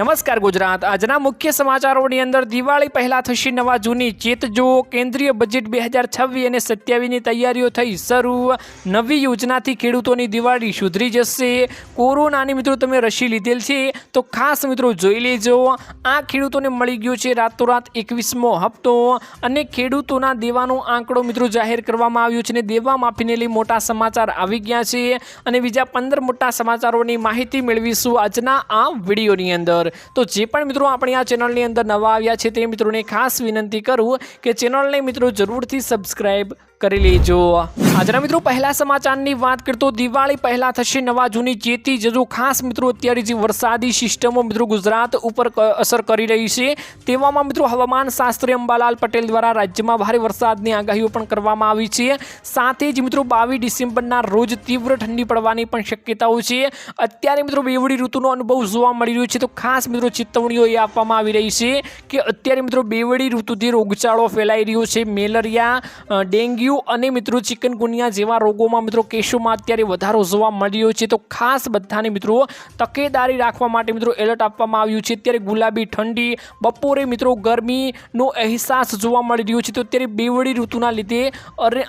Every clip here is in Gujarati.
નમસ્કાર ગુજરાત. આજના મુખ્ય સમાચારોની અંદર દિવાળી પહેલા થશે નવા જૂની ચેતજો કેન્દ્રીય બજેટ બે હજાર છવ્વીસ અને સત્યાવીસની તૈયારીઓ થઈ. શરૂ નવી યોજનાથી ખેડૂતોની દિવાળી સુધરી જશે. કોરોનાની મિત્રો તમે રસી લીધેલ છે, તો ખાસ મિત્રો જોઈ લેજો. આ ખેડૂતોને મળી ગયો છે રાતોરાત એકવીસમો હપ્તો અને ખેડૂતોના દેવાનો આંકડો મિત્રો જાહેર કરવામાં આવ્યો છે અને દેવા માફીને લઈ મોટા સમાચાર આવી ગયા છે. અને બીજા પંદર મોટા સમાચારોની માહિતી મેળવીશું આજના આ વિડીયોની અંદર. તો જે પણ મિત્રો આપણી આ ચેનલની અંદર નવા આવ્યા છે તે મિત્રોને ખાસ વિનંતી કરું કે ચેનલને મિત્રો જરૂરથી સબસ્ક્રાઈબ કરી લેજો. આજના મિત્રો પહેલા સમાચારની વાત કરતો દિવાળી પહેલા થશે નવા જૂની ચેતી. જજો ખાસ મિત્રો અત્યારે જે વરસાદી સિસ્ટમો મિત્રો ગુજરાત ઉપર અસર કરી રહી છે. તેવામાં મિત્રો હવામાન શાસ્ત્રી અંબાલાલ પટેલ દ્વારા રાજ્યમાં ભારે વરસાદની આગાહીઓ પણ કરવામાં આવી છે. સાથે જ મિત્રો બાવીસ ડિસેમ્બરના રોજ તીવ્ર ઠંડી પડવાની પણ શક્યતાઓ છે. અત્યારે મિત્રો બેવડી ઋતુનો અનુભવ જોવા મળી રહ્યો છે. તો ખાસ મિત્રો ચેતવણીઓ એ આપવામાં આવી રહી છે કે અત્યારે મિત્રો બેવડી ઋતુથી રોગચાળો ફેલાઈ રહ્યો છે. મેલેરિયા અ, ડેન્ગ્યુ અને મિત્રો ચિકનગુનિયા જેવા રોગોમાં મિત્રો કેસોમાં અત્યારે વધારો જોવા મળ્યો છે. તો ખાસ બધાને મિત્રો તકેદારી રાખવા માટે મિત્રો એલર્ટ આપવામાં આવ્યું છે. અત્યારે ગુલાબી ઠંડી, બપોરે મિત્રો ગરમીનો અહેસાસ જોવા મળી રહ્યો છે. તો અત્યારે બેવડી ઋતુના લીધે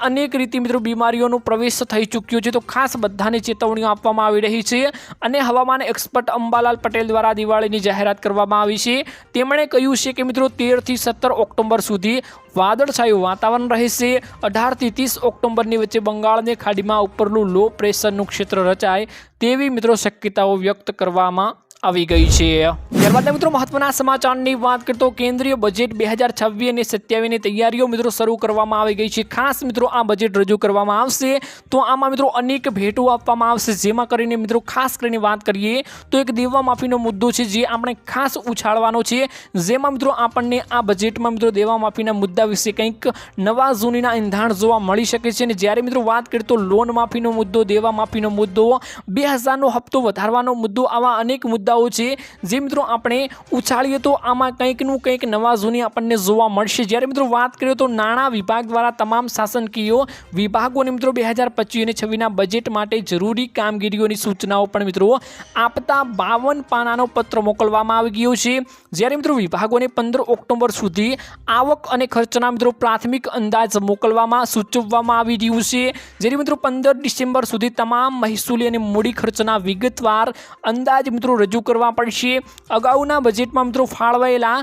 અનેક રીતે મિત્રો બીમારીઓનો પ્રવેશ થઈ ચૂક્યો છે. તો ખાસ બધાને ચેતવણીઓ આપવામાં આવી રહી છે અને હવામાન એક્સપર્ટ અંબાલાલ પટેલ દ્વારા દિવાળીની જાહેરાત કરવામાં આવી છે. તેમણે કહ્યું છે કે મિત્રો તેરથી સત્તર ઓક્ટોબર સુધી વાદળછાયું વાતાવરણ રહેશે. અઢારથી ત્રીસ ઓક્ટોબરની વચ્ચે બંગાળની ખાડીમાં ઉપરનું લો પ્રેશરનું ક્ષેત્ર રચાય તેવી મિત્રો શક્યતાઓ વ્યક્ત કરવામાં આવી ગઈ છે. ત્યારબાદ મિત્રો, મહત્વના સમાચારની વાત કરતો કેન્દ્રીય બજેટ બે હજાર છવ્વીસ અને સત્યાવીસની તૈયારીઓ મિત્રો શરૂ કરવામાં આવી ગઈ છે. ખાસ મિત્રો આ બજેટ રજૂ કરવામાં આવશે. તો આમાં મિત્રો અનેક ભેટો આપવામાં આવશે. જેમાં કરીને મિત્રો ખાસ કરીને વાત કરીએ તો એક દેવા માફીનો મુદ્દો છે જે આપણે ખાસ ઉછાળવાનો છે. જેમાં મિત્રો આપણને આ બજેટમાં મિત્રો દેવા માફીના મુદ્દા વિશે કંઈક નવા જૂનીના ઇંધાણ જોવા મળી શકે છે. અને જ્યારે મિત્રો વાત કરીએ તો લોન માફીનો મુદ્દો, દેવા માફીનો મુદ્દો, બે હજારનો હપ્તો વધારવાનો મુદ્દો આવા અનેક મુદ્દાઓ છે. જે મિત્રો આપણે ઉછાળીએ તો આમાં કંઈકનું કંઈક નવા જૂની આપણને જોવા મળશે. જ્યારે મિત્રો વાત કરીએ તો નાણાં વિભાગ દ્વારા તમામ શાસનકીય વિભાગોને મિત્રો બે હજાર પચીસ અને છવ્વીસના બજેટ માટે જરૂરી કામગીરીઓની સૂચનાઓ પણ મિત્રો આપતા બાવન પાનાનો પત્ર મોકલવામાં આવી ગયો છે. જ્યારે મિત્રો વિભાગોને પંદર ઓક્ટોબર સુધી આવક અને ખર્ચના મિત્રો પ્રાથમિક અંદાજ મોકલવામાં સૂચવવામાં આવી રહ્યું છે. જ્યારે મિત્રો પંદર ડિસેમ્બર સુધી તમામ મહેસૂલી અને મૂડી ખર્ચના વિગતવાર અંદાજ મિત્રો રજૂ કરવા પડશે. અગાઉના બજેટમાં મિત્રો ફાળવાયેલા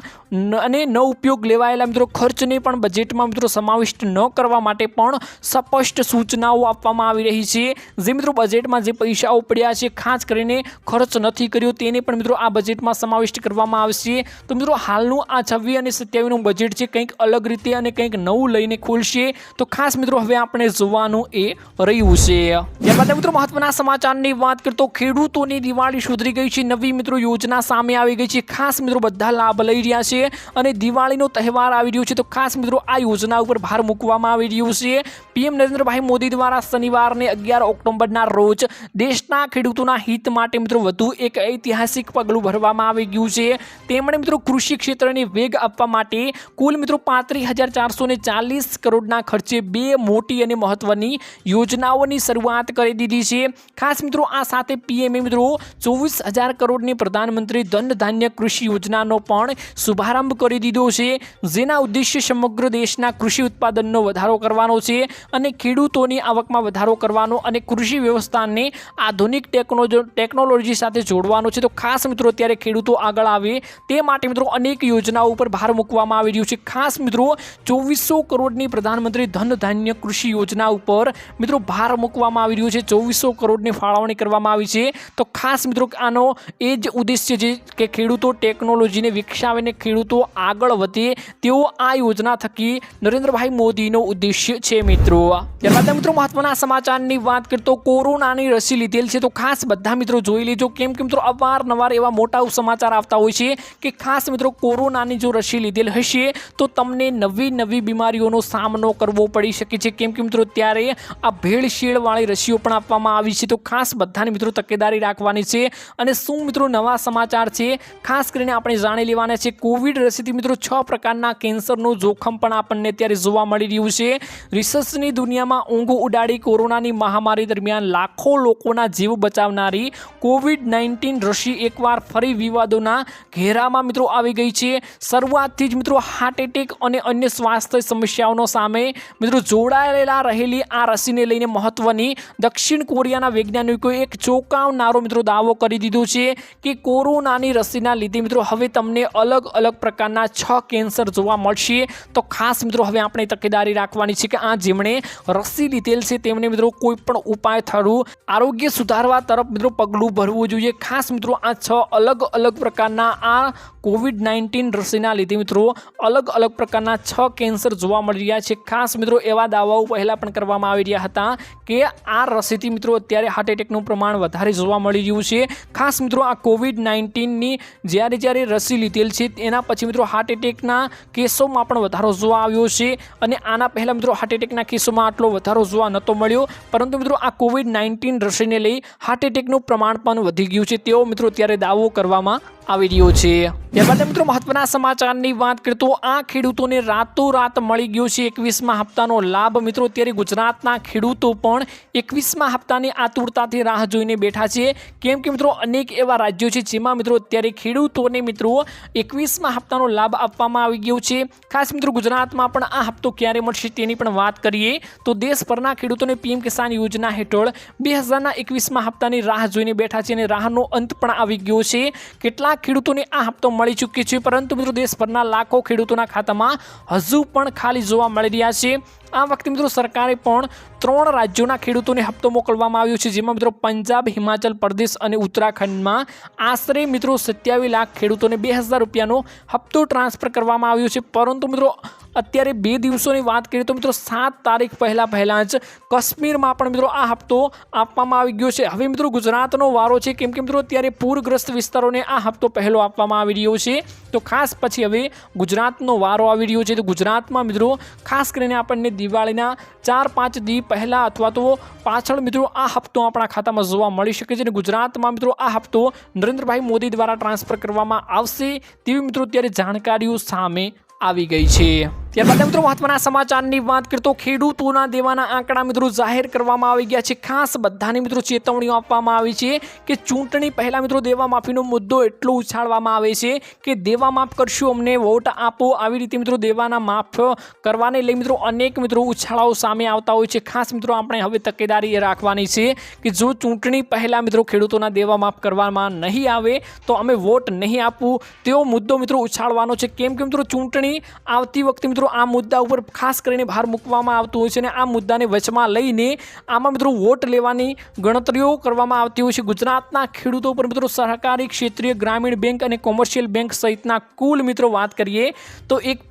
અને ન ઉપયોગ લેવાયેલા મિત્રો ખર્ચને પણ બજેટમાં મિત્રો સમાવિષ્ટ ન કરવા માટે પણ સ્પષ્ટ સૂચનાઓ આપવામાં આવી રહી છે. જે મિત્રો બજેટમાં જે પૈસાઓ પડ્યા છે, ખાસ કરીને ખર્ચ નથી કર્યો તેને પણ મિત્રો આ બજેટમાં સમાવિષ્ટ કરવામાં આવશે. તો મિત્રો હાલનું આ છવ્વીસ અને સત્યાવીસનું બજેટ છે, કંઈક અલગ રીતે અને કંઈક નવું લઈને ખુલશે. તો ખાસ મિત્રો હવે આપણે જોવાનું એ રહ્યું છે. ત્યારબાદ મિત્રો મહત્વના સમાચારની વાત કરતો ખેડૂતોની દિવાળી સુધરી ગઈ છે. નવી મિત્રો યોજના સામે આવી ગઈ છે. ખાસ મિત્રો બધા લાભ લઈ રહ્યા છે અને દિવાળીનો તહેવાર આવી રહ્યો છે. તો ખાસ મિત્રો આ યોજના ઉપર ભાર મૂકવામાં આવી રહ્યું છે. પીએમ નરેન્દ્રભાઈ મોદી દ્વારા શનિવારને અગિયાર ઓક્ટોબરના રોજ દેશના ખેડૂતોના હિત માટે મિત્રો વધુ એક ઐતિહાસિક પગલું ભરવામાં આવી ગયું છે. તેમણે મિત્રો કૃષિ ક્ષેત્રને વેગ આપવા માટે કુલ મિત્રો પાંત્રીસ હજાર ચારસો ચાલીસ કરોડના ખર્ચે બે મોટી અને મહત્વની યોજનાઓની શરૂઆત કરી દીધી છે. ખાસ મિત્રો આ સાથે પીએમએ મિત્રો ચોવીસ હજાર કરોડની પ્રધાનમંત્રી ધન ધાન્ય કૃષિ યોજનાનો પણ શુભારંભ કરી દીધો છે. જેના ઉદ્દેશ્ય સમગ્ર દેશના કૃષિ ઉત્પાદનનો વધારો કરવાનો છે અને ખેડૂતોની આવકમાં વધારો કરવાનો અને કૃષિ વ્યવસ્થાને આધુનિક ટેકનોલો, ટેકનોલોજી સાથે જોડવાનો છે. તો ખાસ મિત્રો, અત્યારે ખેડૂતો આગળ આવે તે માટે મિત્રો અનેક યોજનાઓ ઉપર ભાર મૂકવામાં આવી રહ્યું છે. ખાસ મિત્રો, ચોવીસો કરોડની પ્રધાનમંત્રી ધન ધાન્ય કૃષિ યોજના ઉપર મિત્રો ભાર મૂકવામાં આવી રહ્યો છે. ચોવીસો કરોડની ફાળવણી કરવામાં આવી છે. તો ખાસ મિત્રો, આનો એ જ ઉદ્દેશ્ય છે કે ખેડૂતો ટેકનોલોજીને વિકસાવીને ખેડૂતો આગળ વધે તેવો આ યોજના થકી નરેન્દ્રભાઈ મોદીનો ઉદ્દેશ્ય છે મિત્રો. ત્યારબાદ મિત્રો મહત્વના સમાચારની વાત કરતો કોરોનાની રસી લીધેલ છે. તો ખાસ બધા મિત્રો જોઈ લેજો. કેમ કે મિત્રો અવારનવાર એવા મોટા સમાચાર આવતા હોય છે કે ખાસ મિત્રો કોરોનાની જો રસી લીધેલ હશે તો તમને નવી નવી બીમારીઓનો સામનો કરવો પડી શકે છે. કેમ કે મિત્રો ત્યારે આ ભેળસેળવાળી રસીઓ પણ આપવામાં આવી છે. તો ખાસ બધાને મિત્રો તકેદારી રાખવાની છે અને શું મિત્રો, નવા સમાચાર છે. ખાસ કરીને આપણે જાણી લેવાના છે, કોવિડ રસીથી મિત્રો, છ પ્રકારના કેન્સરનું જોખમ પણ આપણને અત્યારે જોવા મળી રહ્યું છે. રિસર્ચની દુનિયામાં ઊંઘ ઉડાડી કોરોનાની મહામારી દરમિયાન લાખો લોકોના જીવ બચાવનારી કોવિડ નાઇન્ટીન રસી એકવાર ફરી વિવાદોના ઘેરામાં મિત્રો આવી ગઈ છે. શરૂઆતથી જ મિત્રો હાર્ટ એટેક અને અન્ય સ્વાસ્થ્ય સમસ્યાઓનો સામે મિત્રો જોડાયેલા રહેલી આ રસીને લઈને મહત્વની દક્ષિણ કોરિયાના વૈજ્ઞાનિકોએ એક ચોંકાવનારો મિત્રો દાવો કરી દીધો છે. કે કોરોનાની રસીના લીધે મિત્રો હવે તમને અલગ અલગ પ્રકારના છ કેન્સર જોવા મળશે. તો ખાસ મિત્રો હવે આપણે તકેદારી રાખવાની છે કે આ જેમણે રસી લીધેલ છે તેમને મિત્રો કોઈ પણ ઉપાય થરું આરોગ્ય સુધારવા તરફ મિત્રો પગલું ભરવું જોઈએ. ખાસ મિત્રો આ છ અલગ અલગ પ્રકારના આ કોવિડ નાઇન્ટીન રસીના લીધે મિત્રો અલગ અલગ પ્રકારના છ કેન્સર જોવા મળી રહ્યા છે. ખાસ મિત્રો એવા દાવાઓ પહેલાં પણ કરવામાં આવી રહ્યા હતા કે આ રસીથી મિત્રો અત્યારે હાર્ટ એટેકનું પ્રમાણ વધારે જોવા મળી રહ્યું છે. ખાસ મિત્રો આ કોવિડ નાઇન્ટીનની જ્યારે જ્યારે રસી લીધેલ છે એના પછી મિત્રો હાર્ટ એટેકના કેસોમાં પણ વધારો જોવા આવ્યો છે અને આના પહેલાં મિત્રો હાર્ટ એટેકના કેસોમાં આટલો વધારો જોવા નહોતો મળ્યો. પરંતુ મિત્રો આ કોવિડ નાઇન્ટીન રસીને લઈ હાર્ટ એટેકનું પ્રમાણ પણ વધી ગયું છે. તેવો મિત્રો ત્યારે દાવો કરવામાં આવી રહ્યો છે. ત્યારબાદ મિત્રો, મહત્વના સમાચારની વાત કરીએ તો આ ખેડૂતોને રાતોરાત મળી ગયો છે એકવીસમા હપ્તાનો લાભ. મિત્રો, અત્યારે ગુજરાતના ખેડૂતો પણ એકવીસમા હપ્તાની આતુરતાથી રાહ જોઈને બેઠા છે. કેમ કે મિત્રો, અનેક એવા રાજ્યો છે જેમાં મિત્રો, અત્યારે ખેડૂતોને મિત્રો એકવીસમા હપ્તાનો લાભ આપવામાં આવી ગયો છે. ખાસ મિત્રો, ગુજરાતમાં પણ આ હપ્તો ક્યારે મળશે તેની પણ વાત કરીએ તો દેશભરના ખેડૂતોને પીએમ કિસાન યોજના હેઠળ બે હજારના એકવીસમા હપ્તાની રાહ જોઈને બેઠા છે અને રાહનો અંત પણ આવી ગયો છે. કેટલાક ખેડૂતોને આ હપ્તો મળી ચૂક્યો છે, પરંતુ મિત્રો દેશભરના લાખો ખેડૂતોના ખાતામાં હજુ પણ ખાલી જોવા મળી રહ્યા છે. આ વખતે મિત્રો સરકારે પણ ત્રણ રાજ્યોના ખેડૂતોને હપ્તો મોકલવામાં આવ્યો છે. જેમાં મિત્રો પંજાબ, હિમાચલ પ્રદેશ અને ઉત્તરાખંડમાં આશરે મિત્રો સત્યાવીસ લાખ ખેડૂતોને બે હજાર રૂપિયાનો હપ્તો ટ્રાન્સફર કરવામાં આવ્યો છે. પરંતુ મિત્રો અત્યારે બે દિવસોની વાત કરીએ તો મિત્રો સાત તારીખ પહેલાં પહેલાં જ કાશ્મીરમાં પણ મિત્રો આ હપ્તો આપવામાં આવી ગયો છે. હવે મિત્રો ગુજરાતનો વારો છે. કેમ કે મિત્રો અત્યારે પૂરગ્રસ્ત વિસ્તારોને આ હપ્તો પહેલો આપવામાં આવી રહ્યો છે. તો ખાસ પછી હવે ગુજરાતનો વારો આવી રહ્યો છે. તો ગુજરાતમાં મિત્રો ખાસ કરીને આપણને દિવાળીના ચાર પાંચ દી પહેલાં અથવા તો પાછળ મિત્રો આ હપ્તો આપણા ખાતામાં જોવા મળી શકે છે અને ગુજરાતમાં મિત્રો આ હપ્તો નરેન્દ્રભાઈ મોદી દ્વારા ટ્રાન્સફર કરવામાં આવશે તેવી મિત્રો અત્યારે જાણકારીઓ સામે આવી ગઈ છે. ત્યારબાદ મિત્રો મહત્વના સમાચારની વાત કરીએ તો ખેડૂતોના દેવાના આંકડા મિત્રો જાહેર કરવામાં આવી ગયા છે. ખાસ બધાને મિત્રો ચેતવણીઓ આપવામાં આવી છે કે ચૂંટણી પહેલાં મિત્રો દેવા માફીનો મુદ્દો એટલો ઉછાળવામાં આવે છે કે દેવા માફ કરશું, અમને વોટ આપો, આવી રીતે મિત્રો દેવાના માફ કરવાને લઈ મિત્રો અનેક મિત્રો ઉછાળાઓ સામે આવતા હોય છે. ખાસ મિત્રો આપણે હવે તકેદારી રાખવાની છે કે જો ચૂંટણી પહેલાં મિત્રો ખેડૂતોના દેવા માફ કરવામાં નહીં આવે તો અમે વોટ નહીં આપવું તેવો મુદ્દો મિત્રો ઉછાળવાનો છે. કેમ કે મિત્રો ચૂંટણી આવતી વખતે મિત્રો, આ મુદ્દા ઉપર ખાસ કરીને ભાર મૂકવામાં આવતું હોય છે અને આ મુદ્દાને વચમાં લઈને આમાં મિત્રો વોટ લેવાની ગણતરીઓ કરવામાં આવતી હોય છે. ગુજરાતના ખેડૂતો પર મિત્રો સહકારી ક્ષેત્રીય ગ્રામીણ બેંક અને કોમર્શિયલ બેંક સહિતના કુલ મિત્રો વાત કરીએ તો એક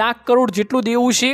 લાખ કરોડ જેટલું દેવું છે.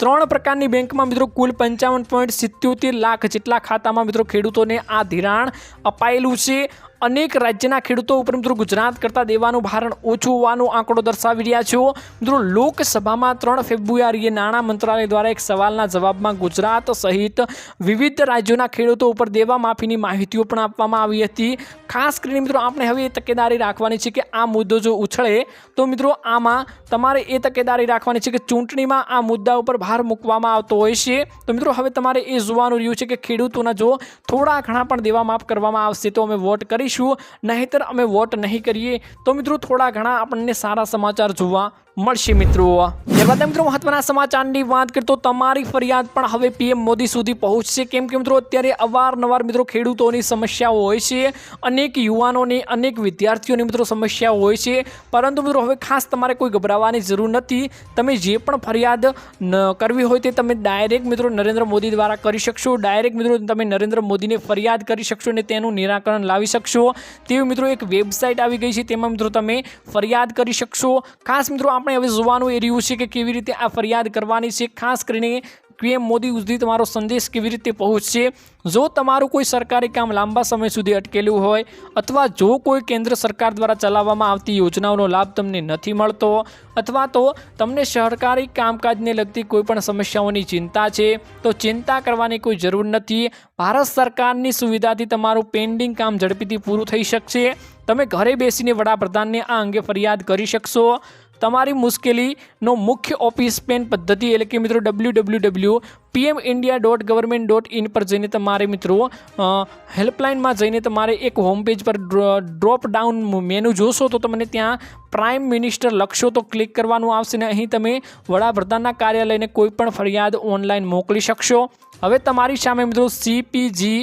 ત્રણ પ્રકારની બેંકમાં મિત્રો કુલ પંચાવન પોઈન્ટ સિત્યોતેર લાખ જેટલા ખાતામાં મિત્રો ખેડૂતોને આ ધિરાણ અપાયેલું છે. અનેક રાજ્યના ખેડૂતો ઉપર મિત્રો ગુજરાત કરતાં દેવાનું ભારણ ઓછું હોવાનો આંકડો દર્શાવી રહ્યા છો. મિત્રો લોકસભામાં ત્રણ ફેબ્રુઆરીએ નાણાં મંત્રાલય દ્વારા એક સવાલના જવાબમાં ગુજરાત સહિત વિવિધ રાજ્યોના ખેડૂતો ઉપર દેવા માફીની માહિતીઓ પણ આપવામાં આવી હતી. ખાસ કરીને મિત્રો આપણે હવે એ તકેદારી રાખવાની છે કે આ મુદ્દો જો ઉછળે તો મિત્રો આમાં તમારે એ તકેદારી રાખવાની છે કે ચૂંટણીમાં આ મુદ્દા ઉપર ભાર મૂકવામાં આવતો હોય છે. તો મિત્રો હવે તમારે એ જોવાનું રહ્યું છે કે ખેડૂતોના જો થોડા ઘણા પણ દેવા માફ કરવામાં આવશે તો અમે વોટ કરીશું. નહીંતર અમે વોટ નહીં કરીએ. તો મિત્રો થોડા ઘણા આપણને સારા સમાચાર જોવા મળશે મિત્રો. ત્યારબાદ મિત્રો, મહત્વના સમાચારની વાત કરીએ તો તમારી ફરિયાદ પણ હવે પીએમ મોદી સુધી પહોંચશે. કેમ કે મિત્રો, અત્યારે અવારનવાર મિત્રો ખેડૂતોની સમસ્યાઓ હોય છે, અનેક યુવાનોની, અનેક વિદ્યાર્થીઓની મિત્રો સમસ્યાઓ હોય છે. પરંતુ મિત્રો, હવે ખાસ તમારે કોઈ ગભરાવાની જરૂર નથી. તમે જે પણ ફરિયાદ કરવી હોય તે તમે ડાયરેક્ટ મિત્રો નરેન્દ્ર મોદી દ્વારા કરી શકશો. ડાયરેક્ટ મિત્રો તમે નરેન્દ્ર મોદીને ફરિયાદ કરી શકશો અને તેનું નિરાકરણ લાવી શકશો. તેવી મિત્રો એક વેબસાઇટ આવી ગઈ છે, તેમાં મિત્રો તમે ફરિયાદ કરી શકશો. ખાસ મિત્રો, આપણે હવે જોવાનું એ રહ્યું છે કે કેવી રીતે આ ફરિયાદ કરવાની છે. ખાસ કરીને પીએમ મોદી સુધી તમારો સંદેશ કેવી રીતે પહોંચશે? જો તમારું કોઈ સરકારી કામ લાંબા સમય સુધી અટકેલું હોય અથવા જો કોઈ કેન્દ્ર સરકાર દ્વારા ચલાવવામાં આવતી યોજનાઓનો લાભ તમને નથી મળતો અથવા તો તમને સરકારી કામકાજને લગતી કોઈપણ સમસ્યાઓની ચિંતા છે, તો ચિંતા કરવાની કોઈ જરૂર નથી. ભારત સરકારની સુવિધાથી તમારું પેન્ડિંગ કામ ઝડપીથી પૂરું થઈ શકશે. તમે ઘરે બેસીને વડાપ્રધાનને આ અંગે ફરિયાદ કરી શકશો. તમારી મુશ્કેલીનો મુખ્ય ઓફિસ પેન પદ્ધતિ એટલે કે મિત્રો W W W PM India dot government dot in પર જઈને તમારે મિત્રો હેલ્પલાઇનમાં જઈને તમારે એક હોમ પેજ પર ડ્રોપ ડાઉન મેનુ જોશો તો તમને ત્યાં પ્રાઇમ મિનિસ્ટર લખશો તો ક્લિક કરવાનું આવશે ને અહીં તમે વડાપ્રધાનના કાર્યાલયને કોઈ પણ ફરિયાદ ઓનલાઈન મોકલી શકશો. હવે તમારી સામે મિત્રો CPG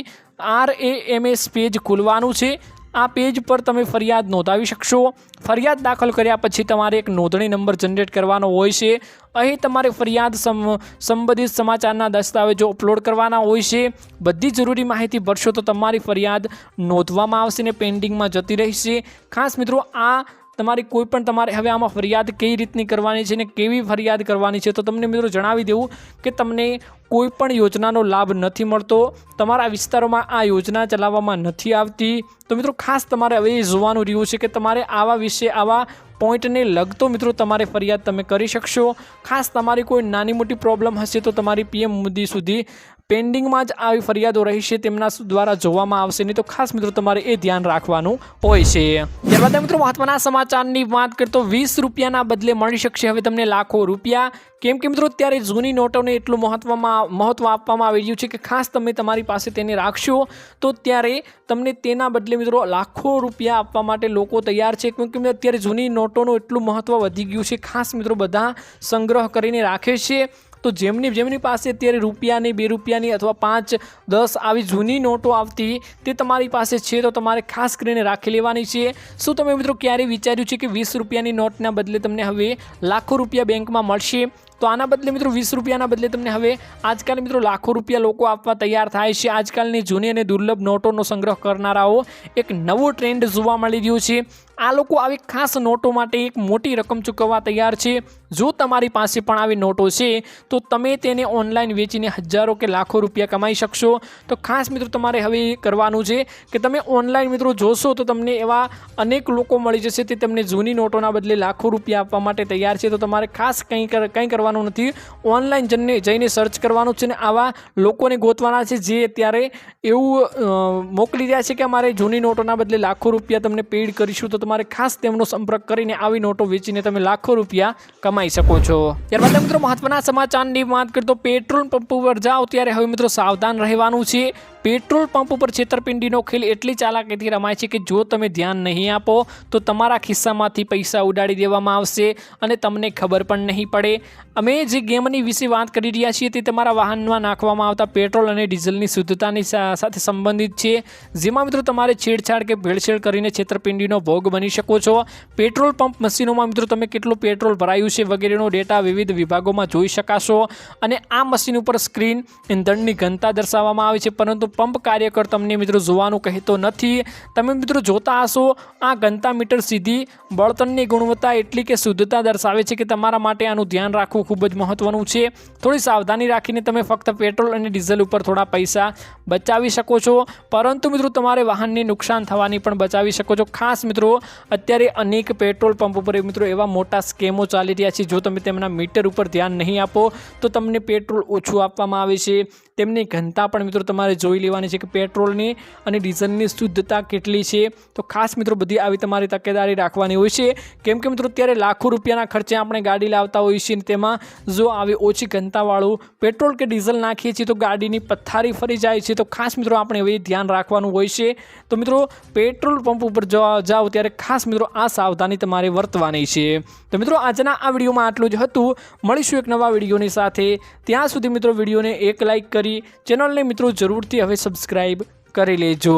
R A M S page ખુલવાનું છે. આ પેજ પર તમે ફરિયાદ નોંધાવી શકશો. ફરિયાદ દાખલ કર્યા પછી તમારે એક નોંધણી નંબર જનરેટ કરવાનો હોય છે. અહીં તમારે ફરિયાદ સંબંધિત સમાચારના દસ્તાવેજો અપલોડ કરવાના હોય છે. બધી જરૂરી માહિતી ભરશો તો તમારી ફરિયાદ નોંધવામાં આવશે ને પેન્ડિંગમાં જતી રહેશે. ખાસ મિત્રો, આ તમારી કોઈ પણ તમારે હવે આમાં ફરિયાદ કઈ રીતની કરવાની છે ને કેવી ફરિયાદ કરવાની છે તો તમને મિત્રો જણાવી દેવું કે તમને કોઈ પણ યોજનાનો લાભ નથી મળતો, તમારા વિસ્તારોમાં આ યોજના ચલાવવામાં નથી આવતી. તો મિત્રો ખાસ તમારે હવે જોવાનું રહ્યું છે કે તમારે આવા વિશે આવા પોઈન્ટને લગતો મિત્રો તમારે ફરિયાદ તમે કરી શકશો. ખાસ તમારી કોઈ નાની મોટી પ્રોબ્લેમ હશે તો તમારી પીએમ મોદી સુધી પેન્ડિંગમાં જ આવી ફરિયાદો રહી છે, તેમના દ્વારા જોવામાં આવશે. નહીં તો ખાસ મિત્રો, તમારે એ ધ્યાન રાખવાનું હોય છે. ત્યારબાદ મિત્રો, મહત્વના સમાચારની વાત કરતો વીસ રૂપિયાના બદલે મળી શકશે હવે તમને લાખો રૂપિયા. કેમ કે મિત્રો ત્યારે જૂની નોટોને એટલું મહત્વમાં, મહત્વ આપવામાં આવી રહ્યું છે કે ખાસ તમે તમારી પાસે તેને રાખશો તો ત્યારે તમને તેના બદલે મિત્રો લાખો રૂપિયા આપવા માટે લોકો તૈયાર છે. કેમ કે અત્યારે જૂની નોટોનું એટલું મહત્વ વધી ગયું છે. ખાસ મિત્રો, બધા સંગ્રહ કરીને રાખે છે. તો જેમની જેમની પાસે અત્યારે રૂપિયાની, બે રૂપિયાની અથવા પાંચ, દસ આવી જૂની નોટો આવતી તે તમારી પાસે છે, તો તમારે ખાસ કરીને રાખી લેવાની છે. શું તમે મિત્રો ક્યારેય વિચાર્યું છે કે વીસ રૂપિયાની નોટના બદલે તમને હવે લાખો રૂપિયા બેંકમાં મળશે? તો આના બદલે મિત્રો વીસ રૂપિયાના બદલે તમને હવે આજકાલ મિત્રો લાખો રૂપિયા લોકો આપવા તૈયાર થાય છે. આજકાલની જૂની અને દુર્લભ નોટોનો સંગ્રહ કરનારાઓ એક નવો ટ્રેન્ડ જોવા મળી રહ્યો છે. આ લોકો આવી ખાસ નોટો માટે એક મોટી રકમ ચૂકવવા તૈયાર છે. જો તમારી પાસે પણ આવી નોટો છે, તો તમે તેને ઓનલાઈન વેચીને હજારો કે લાખો રૂપિયા કમાઈ શકશો. તો ખાસ મિત્રો, તમારે હવે કરવાનું છે કે તમે ઓનલાઈન મિત્રો જોશો તો તમને એવા અનેક લોકો મળી જશે તે તમને જૂની નોટોના બદલે લાખો રૂપિયા આપવા માટે તૈયાર છે. તો તમારે ખાસ કંઈ કંઈ કરવાનું નથી. ઓનલાઈન જઈને જઈને સર્ચ કરવાનું છે ને આવા લોકોને ગોતવાના છે જે અત્યારે એવું મોકલી રહ્યા છે કે અમારે જૂની નોટોના બદલે લાખો રૂપિયા તમને પેડ કરીશું તો તમારે ખાસ તેમનો સંપર્ક કરીને આવી નોટો વેચીને તમે લાખો રૂપિયા કમાઈ શકો છો. ત્યારબાદ મિત્રો મહત્વના સમાચારની વાત કરીએ તો પેટ્રોલ પંપ ઉપર જાઓ, ત્યારે હવે મિત્રો સાવધાન રહેવાનું છે. પેટ્રોલ પંપ ઉપર છેતરપિંડીનો ખેલ એટલી ચાલાકીથી રમાય છે કે જો તમે ધ્યાન નહીં આપો, તો તમારા ખિસ્સામાંથી પૈસા ઉડાડી દેવામાં આવશે અને તમને ખબર પણ નહીં પડે. અમે જે ગેમની વિશે વાત કરી રહ્યા છીએ તે તમારા વાહનમાં નાખવામાં આવતા પેટ્રોલ અને ડીઝલની શુદ્ધતાની સાથે સંબંધિત છે. જેમાં મિત્રો તમારે છેડછાડ કે ભેળસેળ કરીને છેતરપિંડીનો ભોગ બની શકો છો. પેટ્રોલ પંપ મશીનોમાં મિત્રો તમે કેટલું પેટ્રોલ ભરાયું છે વગેરેનો ડેટા વિવિધ વિભાગોમાં જોઈ શકાશો. અને આ મશીન ઉપર સ્ક્રીન ઇંધણની ઘનતા દર્શાવવામાં આવે છે, પરંતુ પંપ કાર્યકર તમને મિત્રો જોવાનું કહેતો નથી. તમે મિત્રો જોતા હશો, આ ઘનતા મીટર સીધી બળતણની ગુણવત્તા એટલી કે શુદ્ધતા દર્શાવે છે કે તમારા માટે આનું ધ્યાન રાખવું ખૂબ જ મહત્વનું છે. થોડી સાવધાની રાખીને તમે ફક્ત પેટ્રોલ અને ડીઝલ ઉપર થોડા પૈસા બચાવી શકો છો. પરંતુ મિત્રો તમારે વાહનને નુકસાન થવાની પણ બચાવી શકો છો. ખાસ મિત્રો, અત્યારે અનેક પેટ્રોલ પંપ ઉપર મિત્રો એવા મોટા સ્કેમો ચાલી રહ્યા છે. જો તમે તેમના મીટર ઉપર ધ્યાન નહીં આપો, તો તમને પેટ્રોલ ઓછું આપવામાં આવે છે. તેમની ઘનતા પણ મિત્રો તમારે જોઈ લેવાની છે કે પેટ્રોલની અને ડીઝલની શુદ્ધતા કેટલી છે. તો ખાસ મિત્રો બધી આવી તમારી તકેદારી રાખવાની હોય છે. કેમ કે મિત્રો અત્યારે લાખો રૂપિયાના ખર્ચે આપણે ગાડી લાવતા હોઈએ છીએ તેમાં જો આવી ઓછી ઘનતાવાળું પેટ્રોલ કે ડીઝલ નાખીએ છીએ તો ગાડીની પથ્થારી ફરી જાય છે. તો ખાસ મિત્રો આપણે હવે ધ્યાન રાખવાનું હોય છે. તો મિત્રો પેટ્રોલ પંપ ઉપર જાઓ ત્યારે ખાસ મિત્રો આ સાવધાની તમારે વર્તવાની છે. તો મિત્રો આજના આ વિડીયોમાં આટલું જ હતું. મળીશું એક નવા વિડીયોની સાથે. ત્યાં સુધી મિત્રો વિડીયોને એક લાઇક કરી ચેનલને મિત્રો જરૂરથી હવે સબસ્ક્રાઈબ કરી લેજો.